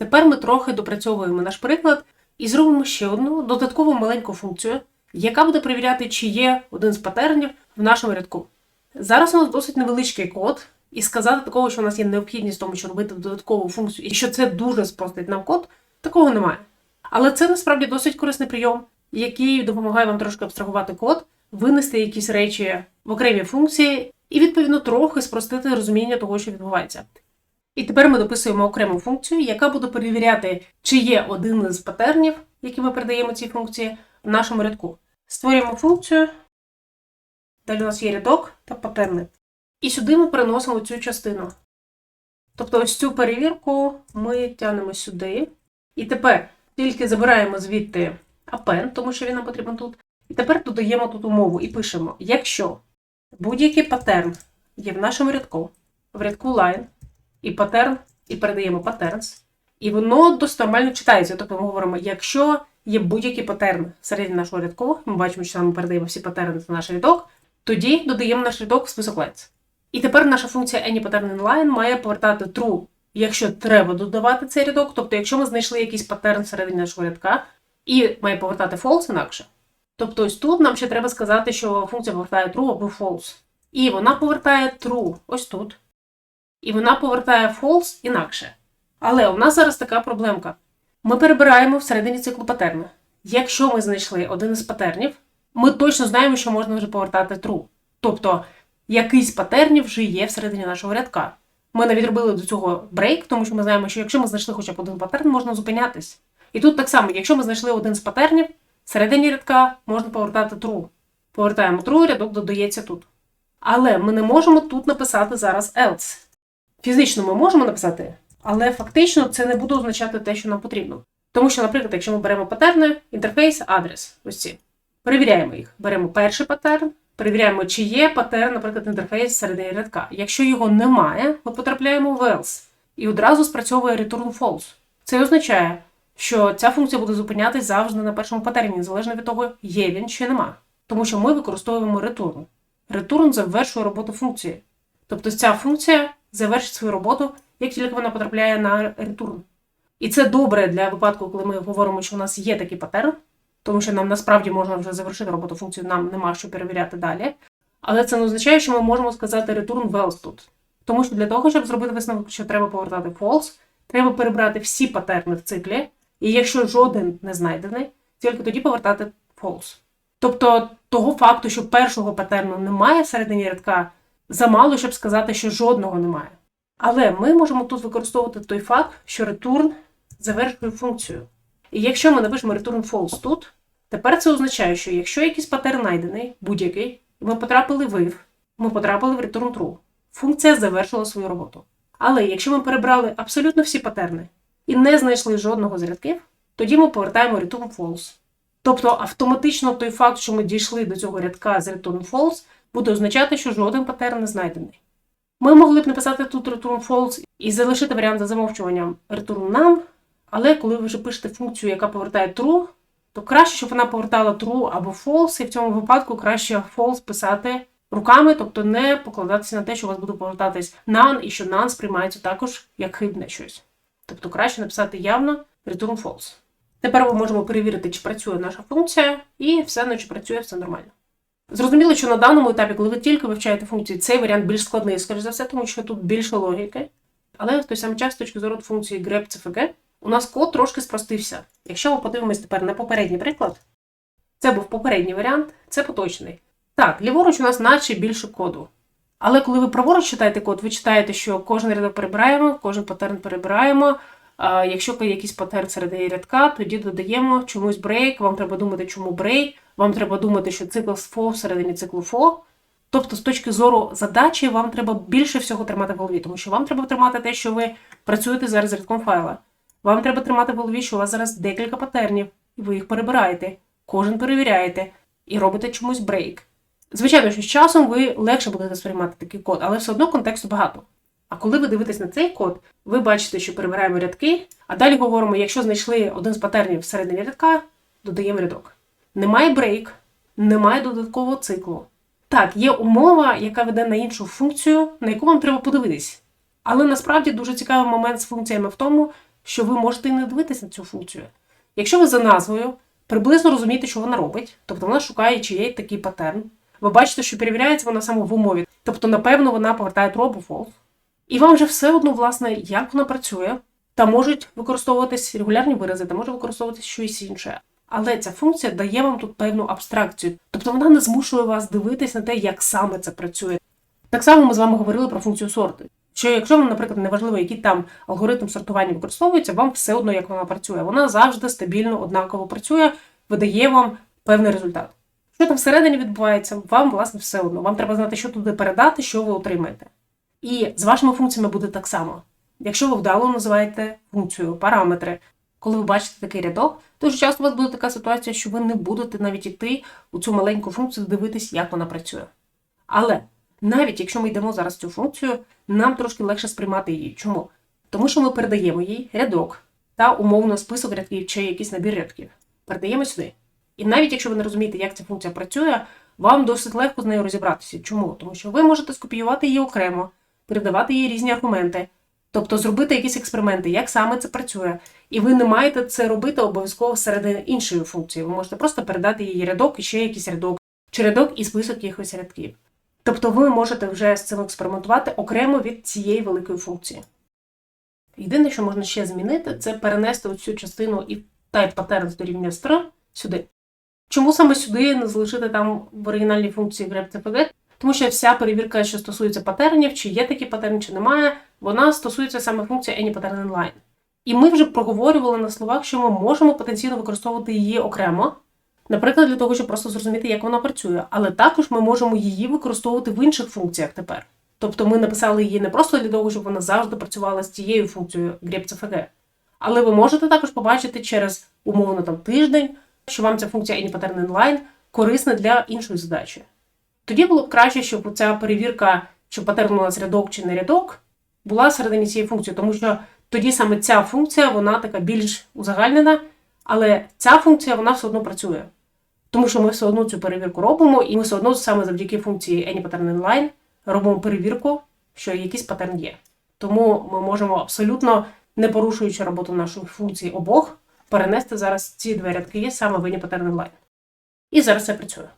Тепер ми трохи допрацьовуємо наш приклад і зробимо ще одну додаткову маленьку функцію, яка буде перевіряти, чи є один з патернів в нашому рядку. Зараз у нас досить невеличкий код, і сказати такого, що у нас є необхідність в тому, що робити додаткову функцію, і що це дуже спростить нам код, такого немає. Але це насправді досить корисний прийом, який допомагає вам трошки абстрагувати код, винести якісь речі в окремі функції і, відповідно, трохи спростити розуміння того, що відбувається. І тепер ми дописуємо окрему функцію, яка буде перевіряти, чи є один із патернів, які ми передаємо цій функції, в нашому рядку. Створюємо функцію. Далі у нас є рядок та патерни. І сюди ми переносимо цю частину. Тобто ось цю перевірку ми тягнемо сюди. І тепер тільки забираємо звідти append, тому що він нам потрібен тут. І тепер додаємо тут умову і пишемо: якщо будь-який паттерн є в нашому рядку, в рядку line, і паттерн, і передаємо patterns, і воно досить нормально читається. Тобто ми говоримо, якщо є будь-який паттерн всередині нашого рядку, ми бачимо, що ми передаємо всі паттерни на наш рядок, тоді додаємо наш рядок в список lines. І тепер наша функція AnyPatternInLine має повертати true, якщо треба додавати цей рядок, тобто якщо ми знайшли якийсь паттерн всередині нашого рядка, і має повертати false інакше. Тобто ось тут нам ще треба сказати, що функція повертає true або false. І вона повертає true ось тут. І вона повертає false інакше. Але у нас зараз така проблемка. Ми перебираємо всередині циклу патерни. Якщо ми знайшли один із патернів, ми точно знаємо, що можна вже повертати true. Тобто якийсь патернів вже є всередині нашого рядка. Ми навіть робили до цього брейк, тому що ми знаємо, що якщо ми знайшли хоча б один патерн, можна зупинятись. І тут так само, якщо ми знайшли один з патернів, всередині рядка можна повертати true. Повертаємо true, рядок додається тут. Але ми не можемо тут написати зараз else. Фізично ми можемо написати, але фактично це не буде означати те, що нам потрібно. Тому що, наприклад, якщо ми беремо патерни, інтерфейс, адрес, ось ці. Перевіряємо їх. Беремо перший патерн, перевіряємо, чи є патерн, наприклад, інтерфейс всередині рядка. Якщо його немає, ми потрапляємо в else. І одразу спрацьовує return false. Це означає, що ця функція буде зупинятись завжди на першому патерні, незалежно від того, є він чи нема. Тому що ми використовуємо return. Return завершує роботу функції. Тобто ця функція завершить свою роботу, як тільки вона потрапляє на return. І це добре для випадку, коли ми говоримо, що у нас є такий патерн, тому що нам насправді можна вже завершити роботу функції, нам нема що перевіряти далі. Але це не означає, що ми можемо сказати return false тут. Тому що для того, щоб зробити висновок, що треба повертати false, треба перебрати всі патерни в циклі, і якщо жоден не знайдений, тільки тоді повертати false. Тобто того факту, що першого патерну немає всередині рядка, замало, щоб сказати, що жодного немає. Але ми можемо тут використовувати той факт, що return завершує функцію. І якщо ми напишемо return false тут, тепер це означає, що якщо якийсь патерн знайдений, будь-який, і ми потрапили в if, ми потрапили в return true. Функція завершила свою роботу. Але якщо ми перебрали абсолютно всі патерни і не знайшли жодного з рядків, тоді ми повертаємо return false. Тобто автоматично той факт, що ми дійшли до цього рядка з return false, буде означати, що жоден патерн не знайдений. Ми могли б написати тут return false і залишити варіант за замовчуванням return none, але коли ви вже пишете функцію, яка повертає true, то краще, щоб вона повертала true або false, і в цьому випадку краще false писати руками, тобто не покладатися на те, що у вас буде повертатись none, і що none сприймається також як хибне щось. Тобто краще написати явно return false. Тепер ми можемо перевірити, чи працює наша функція, і все ну, чи працює, все нормально. Зрозуміло, що на даному етапі, коли ви тільки вивчаєте функції, цей варіант більш складний, скоріш за все, тому що тут більше логіки. Але в той самий час, з точки зору функції grep CFG, у нас код трошки спростився. Якщо ми подивимось тепер на попередній приклад, це був попередній варіант, це поточний. Так, ліворуч у нас наче більше коду. Але коли ви праворуч читаєте код, ви читаєте, що кожен рядок перебираємо, кожен паттерн перебираємо. Якщо якийсь паттерн серед рядка, тоді додаємо чомусь брейк, вам треба думати, чому брейк, вам треба думати, що цикл FO всередині циклу FO. Тобто, з точки зору задачі, вам треба більше всього тримати в голові, тому що вам треба тримати те, що ви працюєте зараз рядком файла. Вам треба тримати в голові, що у вас зараз декілька патернів, і ви їх перебираєте, кожен перевіряєте і робите чомусь брейк. Звичайно, що з часом ви легше будете сприймати такий код, але все одно контексту багато. А коли ви дивитесь на цей код, ви бачите, що перебираємо рядки, а далі говоримо, якщо знайшли один з патернів всередині рядка, додаємо рядок. Немає брейк, немає додаткового циклу. Так, є умова, яка веде на іншу функцію, на яку вам треба подивитись. Але насправді дуже цікавий момент з функціями в тому, що ви можете і не дивитися на цю функцію. Якщо ви за назвою приблизно розумієте, що вона робить, тобто вона шукає, чи є такий паттерн, ви бачите, що перевіряється вона саме в умові, тобто, напевно, вона повертає або false. І вам вже все одно, власне, як вона працює, та можуть використовуватись регулярні вирази, та може використовуватись щось інше. Але ця функція дає вам тут певну абстракцію, тобто вона не змушує вас дивитись на те, як саме це працює. Так само ми з вами говорили про функцію сорту. Що якщо вам, наприклад, неважливо, який там алгоритм сортування використовується, вам все одно як вона працює. Вона завжди стабільно однаково працює, видає вам певний результат. Що там всередині відбувається, вам, власне, все одно. Вам треба знати, що туди передати, що ви отримаєте. І з вашими функціями буде так само. Якщо ви вдало називаєте функцію, параметри, коли ви бачите такий рядок, дуже часто у вас буде така ситуація, що ви не будете навіть іти у цю маленьку функцію дивитись, як вона працює. Але навіть якщо ми йдемо зараз в цю функцію, нам трошки легше сприймати її. Чому? Тому що ми передаємо їй рядок та умовно список рядків чи якийсь набір рядків. Передаємо сюди. І навіть якщо ви не розумієте, як ця функція працює, вам досить легко з нею розібратися. Чому? Тому що ви можете скопіювати її окремо, передавати їй різні аргументи, тобто зробити якісь експерименти, як саме це працює. І ви не маєте це робити обов'язково всередині іншої функції. Ви можете просто передати їй рядок і ще якийсь рядок, чи рядок і список якихось рядків. Тобто ви можете вже з цим експериментувати окремо від цієї великої функції. Єдине, що можна ще змінити, це перенести оцю частину і type patterns до рівня str сюди. Чому саме сюди не залишити там в оригінальній функції grep Тому що вся перевірка, що стосується патернів, чи є такі патерни, чи немає, вона стосується саме функції AnyPatternInline. І ми вже проговорювали на словах, що ми можемо потенційно використовувати її окремо, наприклад, для того, щоб просто зрозуміти, як вона працює. Але також ми можемо її використовувати в інших функціях тепер. Тобто ми написали її не просто для того, щоб вона завжди працювала з цією функцією grepcfg, але ви можете також побачити через умовно там тиждень, що вам ця функція AnyPatternInline корисна для іншої задачі. Тоді було б краще, щоб ця перевірка, чи патерн у нас рядок чи не рядок, була всередині цієї функції, тому що тоді саме ця функція, вона така більш узагальнена, але ця функція вона все одно працює. Тому що ми все одно цю перевірку робимо, і ми все одно саме завдяки функції AnyPatternInline робимо перевірку, що якийсь паттерн є. Тому ми можемо абсолютно, не порушуючи роботу нашої функції обох, перенести зараз ці два рядки саме в AnyPatternInline. І зараз це працює.